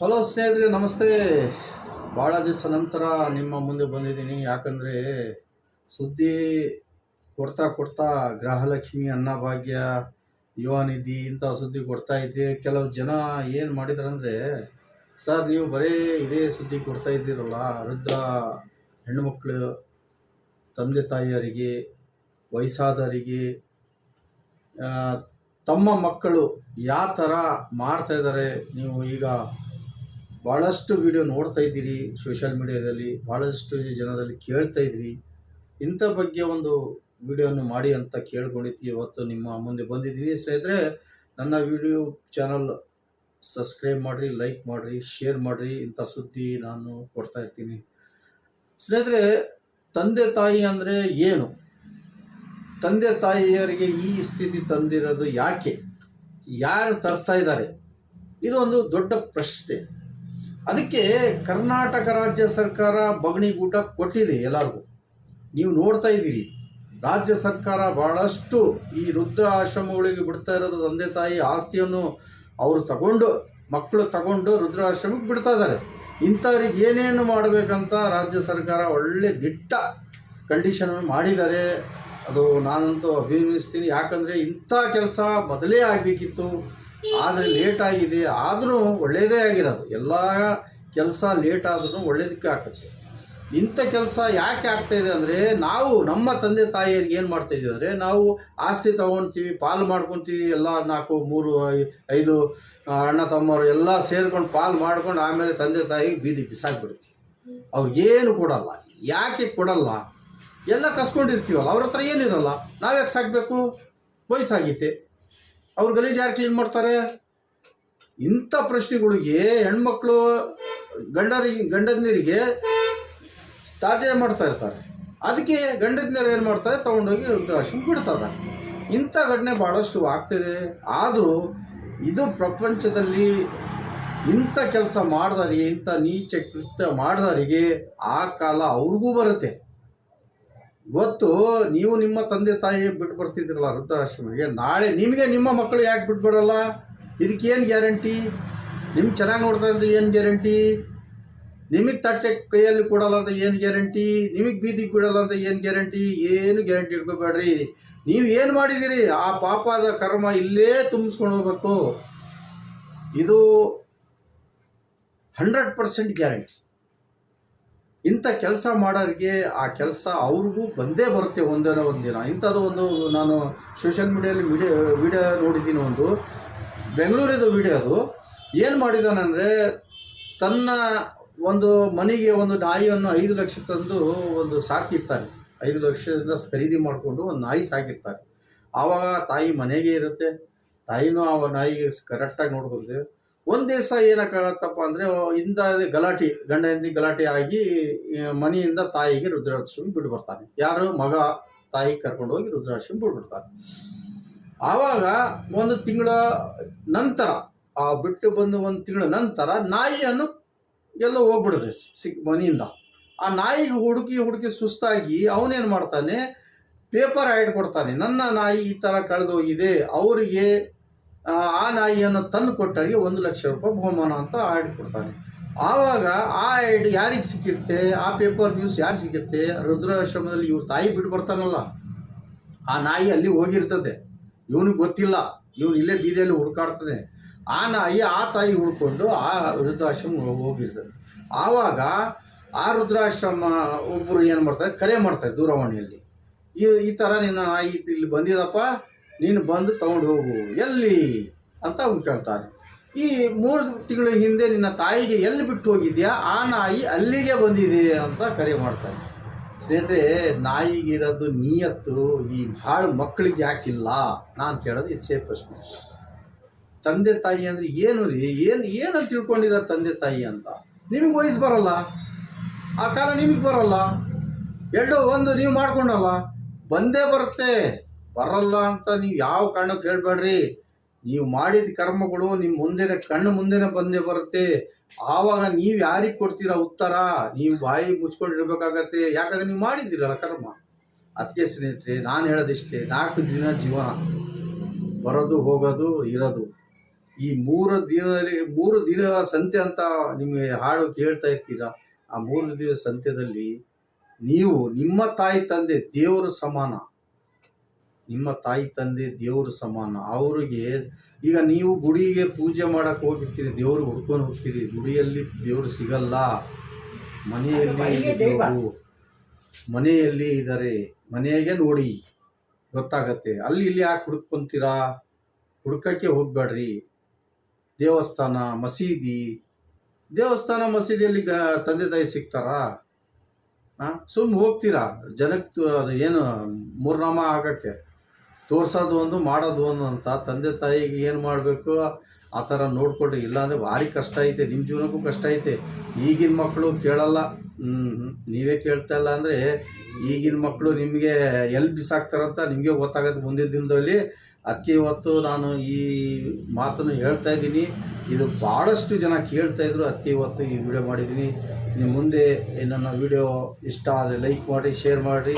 Hello ಸ್ನೇಹಿತರೆ, ನಮಸ್ತೆ. ಭಾಳ ದಿವಸ ನಂತರ ನಿಮ್ಮ ಮುಂದೆ ಬಂದಿದ್ದೀನಿ. ಯಾಕಂದರೆ ಸುದ್ದಿ ಕೊಡ್ತಾ ಕೊಡ್ತಾ ಗೃಹಲಕ್ಷ್ಮಿ ಅನ್ನಭಾಗ್ಯ ಯುವ ನಿಧಿ ಇಂಥ ಸುದ್ದಿ ಕೊಡ್ತಾ ಇದ್ದೆ. ಕೆಲವು ಜನ ಏನು ಮಾಡಿದ್ರಂದರೆ, ಸರ್, ನೀವು ಬರೀ ಇದೇ ಸುದ್ದಿ ಕೊಡ್ತಾ ಇದ್ದೀರಲ್ಲ. ವೃದ್ಧ ಹೆಣ್ಣುಮಕ್ಕಳು ತಂದೆ ತಾಯಿಯರಿಗೆ, ವಯಸ್ಸಾದವರಿಗೆ ತಮ್ಮ ಮಕ್ಕಳು ಯಾವ ಥರ ಮಾಡ್ತಾಯಿದ್ದಾರೆ ನೀವು ಈಗ ಭಾಳಷ್ಟು ವಿಡಿಯೋ ನೋಡ್ತಾ ಇದ್ದೀರಿ ಸೋಷಿಯಲ್ ಮೀಡಿಯಾದಲ್ಲಿ ಭಾಳಷ್ಟು ಜನದಲ್ಲಿ ಕೇಳ್ತಾ ಇದ್ದೀರಿ. ಇಂಥ ಬಗ್ಗೆ ಒಂದು ವಿಡಿಯೋವನ್ನು ಮಾಡಿ ಅಂತ ಕೇಳ್ಕೊಂಡಿದ್ದೀವಿ ಇವತ್ತು ನಿಮ್ಮ ಮುಂದೆ ಬಂದಿದ್ದೀನಿ. ಸ್ನೇಹಿತರೆ, ನನ್ನ ವಿಡಿಯೋ ಚಾನಲ್ ಸಬ್ಸ್ಕ್ರೈಬ್ ಮಾಡಿರಿ ಲೈಕ್ ಮಾಡಿರಿ ಶೇರ್ ಮಾಡಿರಿ ಇಂಥ ಸುದ್ದಿ ನಾನು ಕೊಡ್ತಾ ಇರ್ತೀನಿ. ಸ್ನೇಹಿತರೆ, ತಂದೆ ತಾಯಿ ಅಂದರೆ ಏನು? ತಂದೆ ತಾಯಿಯರಿಗೆ ಈ ಸ್ಥಿತಿ ತಂದಿರೋದು ಯಾಕೆ? ಯಾರು ತರ್ತಾ ಇದ್ದಾರೆ? ಇದು ಒಂದು ದೊಡ್ಡ ಪ್ರಶ್ನೆ. ಅದಕ್ಕೆ ಕರ್ನಾಟಕ ರಾಜ್ಯ ಸರ್ಕಾರ ಬಗಣಿಗೂಟ ಕೊಟ್ಟಿದೆ ಎಲ್ಲರಿಗೂ. ನೀವು ನೋಡ್ತಾ ಇದ್ದೀರಿ, ರಾಜ್ಯ ಸರ್ಕಾರ ಬಹಳಷ್ಟು ಈ ವೃದ್ಧ ಆಶ್ರಮಗಳಿಗೆ ಬಿಡ್ತಾ ಇರೋದು ತಂದೆ ತಾಯಿ ಆಸ್ತಿಯನ್ನು ಅವರು ತಗೊಂಡು ಮಕ್ಕಳು ತಗೊಂಡು ವೃದ್ಧಾಶ್ರಮಕ್ಕೆ ಬಿಡ್ತಾ ಇದ್ದಾರೆ. ಇಂಥವ್ರಿಗೆ ಏನೇನು ಮಾಡಬೇಕಂತ ರಾಜ್ಯ ಸರ್ಕಾರ ಒಳ್ಳೆ ದಿಟ್ಟ ಕಂಡೀಷನನ್ನು ಮಾಡಿದ್ದಾರೆ. ಅದು ನಾನಂತೂ ಅಭಿನಯಿಸ್ತೀನಿ ಯಾಕಂದರೆ ಇಂಥ ಕೆಲಸ ಮೊದಲೇ ಆಗಬೇಕಿತ್ತು. ಆದರೆ ಲೇಟ್ ಆಗಿದೆ, ಆದರೂ ಒಳ್ಳೆಯದೇ ಆಗಿರೋದು. ಎಲ್ಲ ಕೆಲಸ ಲೇಟ್ ಆದ್ರೂ ಒಳ್ಳೇದಕ್ಕೆ ಆಗುತ್ತೆ ಇಂಥ ಕೆಲಸ ಯಾಕೆ ಆಗ್ತಾಯಿದೆ ಅಂದರೆ, ನಾವು ನಮ್ಮ ತಂದೆ ತಾಯಿಯರಿಗೆ ಏನು ಮಾಡ್ತಾಯಿದ್ದೀವಿ ಅಂದರೆ, ನಾವು ಆಸ್ತಿ ತೊಗೊತೀವಿ, ಪಾಲು ಮಾಡ್ಕೊತೀವಿ, ಎಲ್ಲ ನಾಲ್ಕು, ಮೂರು ಐದು, ಅಣ್ಣ ತಮ್ಮರು ಎಲ್ಲ ಸೇರ್ಕೊಂಡು ಪಾಲು ಮಾಡ್ಕೊಂಡು ಆಮೇಲೆ ತಂದೆ ತಾಯಿಗೆ ಬೀದಿ ಬಿಸಾಕ್ಬಿಡ್ತೀವಿ. ಅವ್ರಿಗೇನು ಕೊಡಲ್ಲ. ಯಾಕೆ ಕೊಡಲ್ಲ? ಎಲ್ಲ ಕಸ್ಕೊಂಡಿರ್ತೀವಲ್ಲ, ಅವ್ರ ಹತ್ರ ಏನಿರಲ್ಲ. ನಾವ್ಯಾಕೆ ಸಾಕಬೇಕು? ವಯಸ್ಸಾಗೈತೆ. ಅವ್ರ ಗಲೀಜು ಯಾರು ಕ್ಲೀನ್ ಮಾಡ್ತಾರೆ? ಇಂಥ ಪ್ರಶ್ನೆಗಳಿಗೆ ಹೆಣ್ಮಕ್ಳು ಗಂಡರಿಗೆ ಗಂಡದನಿರಿಗೆ ತಾಟೆ ಮಾಡ್ತಾ ಇರ್ತಾರೆ. ಅದಕ್ಕೆ ಗಂಡದನಿರು ಏನು ಮಾಡ್ತಾರೆ? ತೊಗೊಂಡೋಗಿ ವೃದ್ಧಾಶ್ರಮ ಬಿಡ್ತಾರೆ. ಇಂಥ ಘಟನೆ ಭಾಳಷ್ಟು ಆಗ್ತಿದೆ. ಆದರೂ ಇದು ಪ್ರಪಂಚದಲ್ಲಿ ಇಂಥ ಕೆಲಸ ಮಾಡಿದವರಿಗೆ, ಇಂಥ ನೀಚ ಕೃತ್ಯ ಮಾಡಿದವರಿಗೆ ಆ ಕಾಲ ಅವ್ರಿಗೂ ಬರುತ್ತೆ. ಇವತ್ತು ನೀವು ನಿಮ್ಮ ತಂದೆ ತಾಯಿ ಬಿಟ್ಟು ಬರ್ತಿದ್ರಲ್ಲ ವೃದ್ಧಾಶ್ರಮಕ್ಕೆ, ನಾಳೆ ನಿಮಗೆ ನಿಮ್ಮ ಮಕ್ಕಳು ಯಾಕೆ ಬಿಟ್ಬಿಡಲ್ಲ ಇದಕ್ಕೇನು ಗ್ಯಾರಂಟಿ? ನಿಮ್ಗೆ ಚೆನ್ನಾಗಿ ನೋಡ್ತಾ ಇರೋದು ಏನು ಗ್ಯಾರಂಟಿ? ನಿಮಗೆ ತಟ್ಟೆ ಕೈಯಲ್ಲಿ ಕೊಡಲ್ಲ ಅಂತ ಏನು ಗ್ಯಾರಂಟಿ? ನಿಮಗೆ ಬೀದಿಗೆ ಬಿಡಲ್ಲ ಅಂತ ಏನು ಗ್ಯಾರಂಟಿ? ಏನು ಗ್ಯಾರಂಟಿ ಇಟ್ಕೋಬೇಡ್ರಿ. ನೀವು ಏನು ಮಾಡಿದ್ದೀರಿ? ಆ ಪಾಪದ ಕರ್ಮ ಇಲ್ಲೇ ತುಂಬಿಸ್ಕೊಂಡು ಹೋಗ್ಬೇಕು. ಇದು ಹಂಡ್ರೆಡ್ ಪರ್ಸೆಂಟ್ ಗ್ಯಾರಂಟಿ. ಇಂಥ ಕೆಲಸ ಮಾಡೋರಿಗೆ ಆ ಕೆಲಸ ಅವ್ರಿಗೂ ಬಂದೇ ಬರುತ್ತೆ ಒಂದೇನೋ ಒಂದು ದಿನ. ಇಂಥದ್ದು ಒಂದು ನಾನು ಸೋಷಿಯಲ್ ಮೀಡಿಯಲ್ಲಿ ವಿಡಿಯೋ ವಿಡಿಯೋ ನೋಡಿದ್ದೀನಿ ಒಂದು. ಬೆಂಗಳೂರಿದು ವಿಡಿಯೋ ಅದು. ಏನು ಮಾಡಿದಾನಂದರೆ ತನ್ನ ಒಂದು ಮನೆಗೆ ಒಂದು ನಾಯಿಯನ್ನು ಐದು ಲಕ್ಷ ತಂದು ಒಂದು ಸಾಕಿರ್ತಾನೆ ಐದು ಲಕ್ಷದಿಂದ ಖರೀದಿ ಮಾಡಿಕೊಂಡು ಒಂದು ನಾಯಿ ಸಾಕಿರ್ತಾರೆ ಆವಾಗ ತಾಯಿ ಮನೆಗೆ ಇರುತ್ತೆ. ತಾಯಿನೂ ಆ ನಾಯಿಗೆ ಕರೆಕ್ಟಾಗಿ ನೋಡ್ಕೊಂತೀವಿ ಒಂದು ದಿವಸ ಏನಕ್ಕಾಗತ್ತಪ್ಪ ಅಂದರೆ ಇಂದ ಗಲಾಟೆ ಗಂಡ ಹೆಂಡತಿ ಗಲಾಟೆ ಆಗಿ ಮನೆಯಿಂದ ತಾಯಿಗೆ ರುದ್ರಾಶ್ರಮ ಬಿಟ್ಟು ಬರ್ತಾನೆ. ಯಾರು? ಮಗ, ತಾಯಿ ಕರ್ಕೊಂಡು ಹೋಗಿ ರುದ್ರಾಶ್ರಮ ಬಿಟ್ಬಿಡ್ತಾನೆ ಆವಾಗ ಒಂದು ತಿಂಗಳ ನಂತರ, ಆ ಬಿಟ್ಟು ಬಂದು ಒಂದು ತಿಂಗಳ ನಂತರ ನಾಯಿಯನ್ನು ಎಲ್ಲ ಹೋಗ್ಬಿಡುತ್ತೆ ಸಿಕ್ ಮನೆಯಿಂದ. ಆ ನಾಯಿಗೆ ಹುಡುಕಿ ಹುಡುಕಿ ಸುಸ್ತಾಗಿ ಅವನೇನು ಮಾಡ್ತಾನೆ? ಪೇಪರ್ ಆ್ಯಡ್ ಕೊಡ್ತಾನೆ. ನನ್ನ ನಾಯಿ ಈ ಥರ ಕಳೆದೋಗಿದೆ, ಅವರಿಗೆ ಆ, ನಾಯಿಯನ್ನು ತಂದು ಕೊಟ್ಟವರಿಗೆ ಒಂದು ಲಕ್ಷ ರೂಪಾಯಿ ಬಹುಮಾನ ಅಂತ ಆ್ಯಡ್ ಕೊಡ್ತಾನೆ ಆವಾಗ ಆ ಆ್ಯಡ್ ಯಾರಿಗೆ ಸಿಕ್ಕಿರುತ್ತೆ? ಆ ಪೇಪರ್ ನ್ಯೂಸ್ ಯಾರು ಸಿಗುತ್ತೆ ರುದ್ರಾಶ್ರಮದಲ್ಲಿ ಇವ್ರ ತಾಯಿ ಬಿಟ್ಟು ಬರ್ತಾನಲ್ಲ. ಆ ನಾಯಿ ಅಲ್ಲಿ ಹೋಗಿರ್ತದೆ. ಇವನಿಗೆ ಗೊತ್ತಿಲ್ಲ. ಇವನು ಇಲ್ಲೇ ಬೀದಿಯಲ್ಲಿ ಹುಡುಕಾಡ್ತದೆ ಆ ನಾಯಿ ಆ ತಾಯಿ ಹುಡ್ಕೊಂಡು ಆ ವೃದ್ಧಾಶ್ರಮ ಹೋಗಿರ್ತದೆ. ಆವಾಗ ಆ ರುದ್ರಾಶ್ರಮ ಒಬ್ಬರು ಏನು ಮಾಡ್ತಾರೆ? ಕರೆ ಮಾಡ್ತಾರೆ ದೂರವಾಣಿಯಲ್ಲಿ. ಈ ಈ ಥರ ನಿನ್ನ ನಾಯಿ ಇಲ್ಲಿ ಬಂದಿದಪ್ಪ? ನೀನು ಬಂದು ತಗೊಂಡು ಹೋಗು, ಎಲ್ಲಿ? ಅಂತ ಅವ್ರು ಕೇಳ್ತಾರೆ. ಈ ಮೂರು ತಿಂಗಳ ಹಿಂದೆ ನಿನ್ನ ತಾಯಿಗೆ ಎಲ್ಲಿ ಬಿಟ್ಟು ಹೋಗಿದ್ಯಾ? ಆ ನಾಯಿ ಅಲ್ಲಿಗೆ ಬಂದಿದೆ ಅಂತ ಕರೆ ಮಾಡ್ತಾನೆ ಸ್ನೇಹಿತರೆ, ನಾಯಿಗಿರೋದು ನಿಯತ್ತು, ಈ ಭಾಳ ಮಕ್ಕಳಿಗೆ ಯಾಕಿಲ್ಲ? ನಾನು ಕೇಳೋದು ಇದು ಸೇಫ್ ಪ್ರಶ್ನೆ. ತಂದೆ ತಾಯಿ ಅಂದರೆ ಏನು ರೀ? ಏನು ಏನು ತಿಳ್ಕೊಂಡಿದ್ದಾರೆ ತಂದೆ ತಾಯಿ ಅಂತ? ನಿಮಗೆ ವಯಸ್ಸು ಬರಲ್ಲ? ಆ ಕಾಲ ನಿಮಗೆ ಬರಲ್ಲ? ಎರಡು, ಒಂದು, ನೀವು ಮಾಡ್ಕೊಂಡಲ್ಲ? ಬಂದೇ ಬರುತ್ತೆ. ಬರಲ್ಲ ಅಂತ ನೀವು ಯಾವ ಕಾರಣಕ್ಕೆ ಹೇಳ್ಬೇಡ್ರಿ. ನೀವು ಮಾಡಿದ ಕರ್ಮಗಳು ನಿಮ್ಮ ಮುಂದೆನೆ ಕಣ್ಣು ಮುಂದೆನೆ ಬಂದೇ ಬರುತ್ತೆ. ಆವಾಗ ನೀವು ಯಾರಿಗೆ ಕೊಡ್ತೀರಾ ಉತ್ತರ? ನೀವು ಬಾಯಿ ಮುಚ್ಕೊಂಡಿರ್ಬೇಕಾಗತ್ತೆ. ಯಾಕಂದ್ರೆ ನೀವು ಮಾಡಿದ್ದೀರಲ್ಲ ಕರ್ಮ. ಅದಕ್ಕೆ ಸ್ನೇಹಿತರೆ, ನಾನು ಹೇಳೋದಿಷ್ಟೇ, ನಾಲ್ಕು ದಿನ ಜೀವನ. ಬರೋದು, ಹೋಗೋದು, ಇರೋದು. ಈ ಮೂರು ದಿನದಲ್ಲಿ, ಮೂರು ದಿನ ಸಂತೆ ಅಂತ ನಿಮಗೆ ಹಾಡು ಕೇಳ್ತಾ ಇರ್ತೀರಾ? ಆ ಮೂರು ದಿನ ಸಂತ್ಯದಲ್ಲಿ ನೀವು ನಿಮ್ಮ ತಾಯಿ ತಂದೆ ದೇವರ ಸಮಾನ. ನಿಮ್ಮ ತಾಯಿ ತಂದೆ ದೇವರು ಸಮಾನ. ಅವರಿಗೆ ಈಗ ನೀವು ಗುಡಿಗೆ ಪೂಜೆ ಮಾಡಕ್ಕೆ ಹೋಗಿರ್ತೀರಿ ದೇವ್ರು ಹುಡ್ಕೊಂಡು ಹೋಗ್ತೀರಿ. ಗುಡಿಯಲ್ಲಿ ದೇವರು ಸಿಗಲ್ಲ. ಮನೆಯಲ್ಲಿ ದೇವರು ದೈವ. ಮನೆಯಲ್ಲಿ ಇದ್ದಾರೆ. ಮನೆಗೆ ನೋಡಿ ಗೊತ್ತಾಗತ್ತೆ. ಅಲ್ಲಿ ಇಲ್ಲಿ ಯಾಕೆ ಹುಡ್ಕೊಂತೀರಾ? ಹುಡ್ಕಕ್ಕೆ ಹೋಗ್ಬೇಡ್ರಿ. ದೇವಸ್ಥಾನ ಮಸೀದಿ. ದೇವಸ್ಥಾನ ಮಸೀದಿಯಲ್ಲಿ ಗ ತಂದೆ ತಾಯಿ ಸಿಗ್ತಾರಾ? ಹಾಂ ಸುಮ್ಮ ಹೋಗ್ತೀರಾ? ಜನಕ್ಕೆ ಅದು ಏನು ಮೂರ್ನಾಮ ಆಗಕ್ಕೆ? ತೋರ್ಸೋದು ಒಂದು, ಮಾಡೋದು ಒಂದು ಅಂತ. ತಂದೆ ತಾಯಿಗೆ ಏನು ಮಾಡಬೇಕು? ಆ ಥರ ನೋಡಿಕೊಡ್ರಿ ಇಲ್ಲಾಂದರೆ ಭಾರಿ ಕಷ್ಟ ಐತೆ. ನಿಮ್ಮ ಜೀವನಕ್ಕೂ ಕಷ್ಟ ಐತೆ. ಈಗಿನ ಮಕ್ಕಳು ಕೇಳಲ್ಲ. ನೀವೇ ಕೇಳ್ತಾ ಇಲ್ಲ ಅಂದರೆ ಈಗಿನ ಮಕ್ಕಳು ನಿಮಗೆ ಎಲ್ಲಿ ಬಿಸಾಕ್ತಾರಂತ ನಿಮಗೆ ಗೊತ್ತಾಗತ್ತೆ ಮುಂದಿನ ದಿನದಲ್ಲಿ. ಅದಕ್ಕೆ ಇವತ್ತು ನಾನು ಈ ಮಾತನ್ನು ಹೇಳ್ತಾ ಇದ್ದೀನಿ. ಇದು ಭಾಳಷ್ಟು ಜನ ಕೇಳ್ತಾ ಇದ್ರು. ಅದಕ್ಕೆ ಇವತ್ತು ಈ ವಿಡಿಯೋ ಮಾಡಿದ್ದೀನಿ. ನಿಮ್ಮ ಮುಂದೆ ನನ್ನ ವಿಡಿಯೋ ಇಷ್ಟ ಆದರೆ ಲೈಕ್ ಮಾಡಿ ಶೇರ್ ಮಾಡಿ.